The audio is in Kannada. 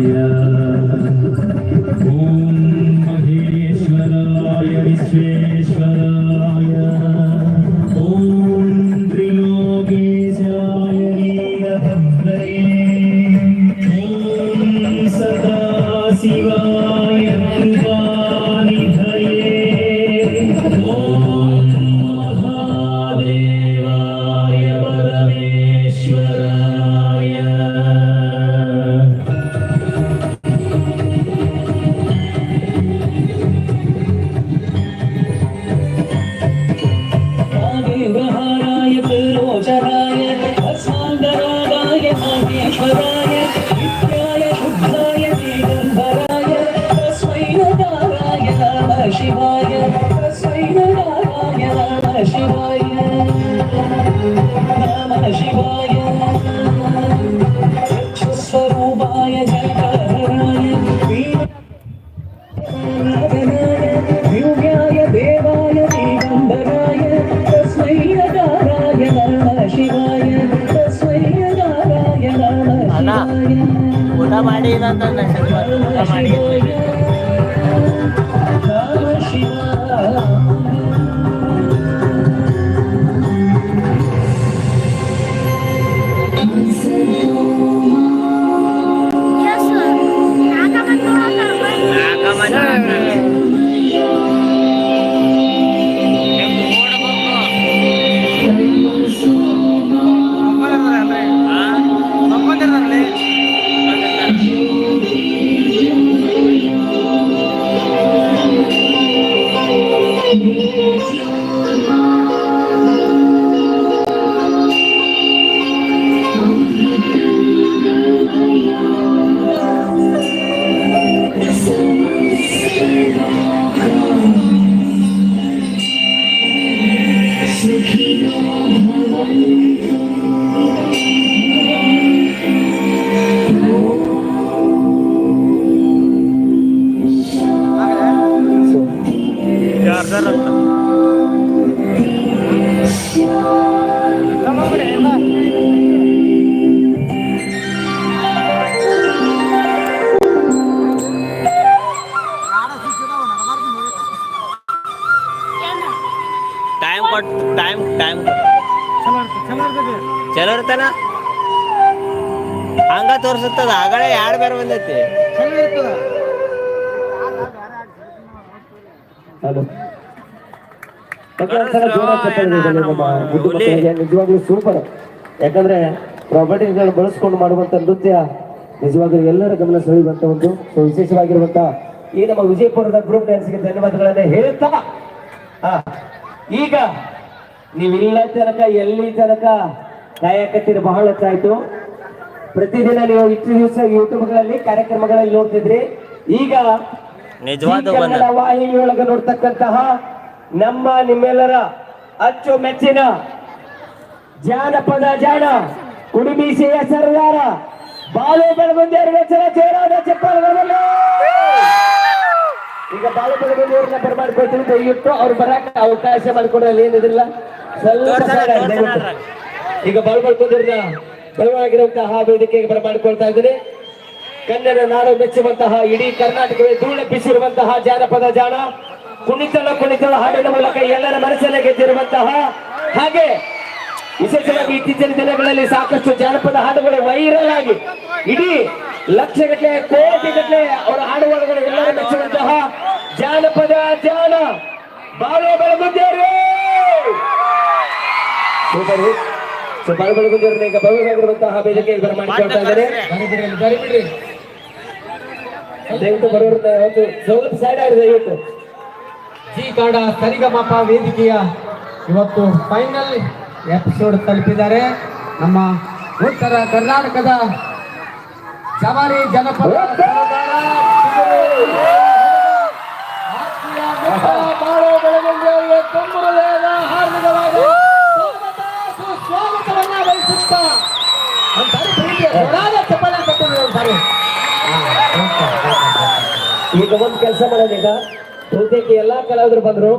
Yeah. ಊಟ ಮಾಡಿ ಅಂತಂದ ಊಟ ಮಾಡಿ ನಮಃ ಶಿವಾಯ ಯಾರ್ದಾರ ಅಂತ ಟೈಮ್ ಕೊಟ್ಟು ಟೈಮ್ ಟೈಮ್ ಚಲೋ ಇರ್ತಾನ ಹಂಗ ತೋರ್ಸುತ್ತದ ಆಗಲೇ ಎರಡು ಬೇರೆ ಬಂದೈತಿ ಹಲೋ ನಿಜವಾಗ್ಲೂ ಸೂಪರ್ ಯಾಕಂದ್ರೆ ಪ್ರಾಪರ್ಟಿಗಳನ್ನು ಬಳಸ್ಕೊಂಡು ಮಾಡುವಂತ ನೃತ್ಯ ನಿಜವಾಗ್ಲೂ ಎಲ್ಲರ ಗಮನ ಸೆಳೆಯುವಂತ ಒಂದು ಸೊ ವಿಶೇಷವಾಗಿರುವಂತ ಈ ನಮ್ಮ ವಿಜಯಪುರದ ಗ್ರೂಪ್ ಡ್ಯಾನ್ಸ್ಗೆ ಧನ್ಯವಾದಗಳನ್ನ ಹೇಳ್ತಾ. ಈಗ ನೀವಿಲ್ಲ ತನಕ ಎಲ್ಲಿ ತನಕ ಕಾಯಕತ್ತಿರ ಬಹಳ ಹೆಚ್ಚಾಯ್ತು ಪ್ರತಿದಿನ ನೀವು ಇಷ್ಟು ದಿವಸ ಯೂಟ್ಯೂಬ್ಗಳಲ್ಲಿ ಕಾರ್ಯಕ್ರಮಗಳಲ್ಲಿ ನೋಡ್ತಿದ್ರಿ. ಈಗ ನಿಜವಾದ ವಾಹಿನಿಯೊಳಗೆ ನೋಡ್ತಕ್ಕಂತಹ ನಮ್ಮ ನಿಮ್ಮೆಲ್ಲರ ಅಚ್ಚು ಮೆಚ್ಚಿನ ಜಾನಪದ ಜಾಣ ಕುಡಿಮೀಸೆಯ ಸರದಾರ ಬಾಲು ಜೋರಾದ ಚಪ್ಪಾಳೆಗಳು ಈಗ ಬಾಲು ಬೆಳಗುಂದಿಯವ್ರನ್ನ ಬರಮಾಡ್ಕೊಳ್ತೀವಿ ದಯವಿಟ್ಟು ಅವ್ರು ಬರಕ ಅವಕಾಶ ಮಾಡಿಕೊಡಲ್ಲ ಏನಿದಿಲ್ಲ. ಸ್ವಲ್ಪ. ಈಗ ಬಾಲು ಬೆಳಗುಂದಿಯವ್ರನ್ನ ಬಲವಾಗಿರುವಂತಹ ವೇದಿಕೆಗೆ ಬರಮಾಡಿಕೊಳ್ತಾ ಇದ್ದೀನಿ. ಕನ್ನಡ ನಾಡು ಮೆಚ್ಚುವಂತಹ ಇಡೀ ಕರ್ನಾಟಕವೇ ಧೂಳೆಪ್ಪಿಸಿರುವಂತಹ ಜಾನಪದ ಜಾಣ. ಕುಣಿತಲ ಕುಣಿತಲ ಹಾಡಿನ ಮೂಲಕ ಎಲ್ಲರ ಮನಸ್ಸಲ್ಲಿ ಗೆದ್ದಿರುವಂತಹ ಹಾಗೆ ವಿಶೇಷವಾಗಿ ಇತ್ತೀಚಿನ ದಿನಗಳಲ್ಲಿ ಸಾಕಷ್ಟು ಜಾನಪದ ಹಾಡುಗಳು ವೈರಲ್ ಆಗಿ ಇಡೀ ಲಕ್ಷಗಟ್ಟಲೆ ಕೋಟಿಗಟ್ಟಲೆ ಅವರ ಹಾಡುಗಳು ಎಲ್ಲರ ಮೆಚ್ಚುವಂತಹ ಜಾನಪದ ಜಾನ ಬಾಳೆ ಬೆಳಗುಂದೇರು ಸೂಪರ್. ಸೊ ಬಾಳೆ ಬೆಳಗುಂದೇರು ಈಗ ಭವ್ಯವಾಗಿರುವಂತಹ ವೇದಿಕೆಗೆ ಬರಮಾಡಿಕೊಳ್ತಾ ಇದ್ದಾರೆ. ದಯವಿಟ್ಟು ಬರೋರ್ನ ಒಂದು ಸ್ವಲ್ಪ ಸೈಡ್ ಆಗಿದೆ ದಯವಿಟ್ಟು. ಜಿ ಕಾಡ ಸರಿಗಮಪ ವೇದಿಕೆಯ ಇವತ್ತು ಫೈನಲ್ ಎಪಿಸೋಡ್ ತಲುಪಿದ್ದಾರೆ. ನಮ್ಮ ಉತ್ತರ ಕರ್ನಾಟಕದ ಜವಾರಿ ಜನಪದ ಈಗ ಒಂದು ಕೆಲಸ ಮಾಡೋಣ ಈಗ. ಬಹುತೇಕ ಎಲ್ಲಾ ಕಲಾವಿದರು ಬಂದ್ರು.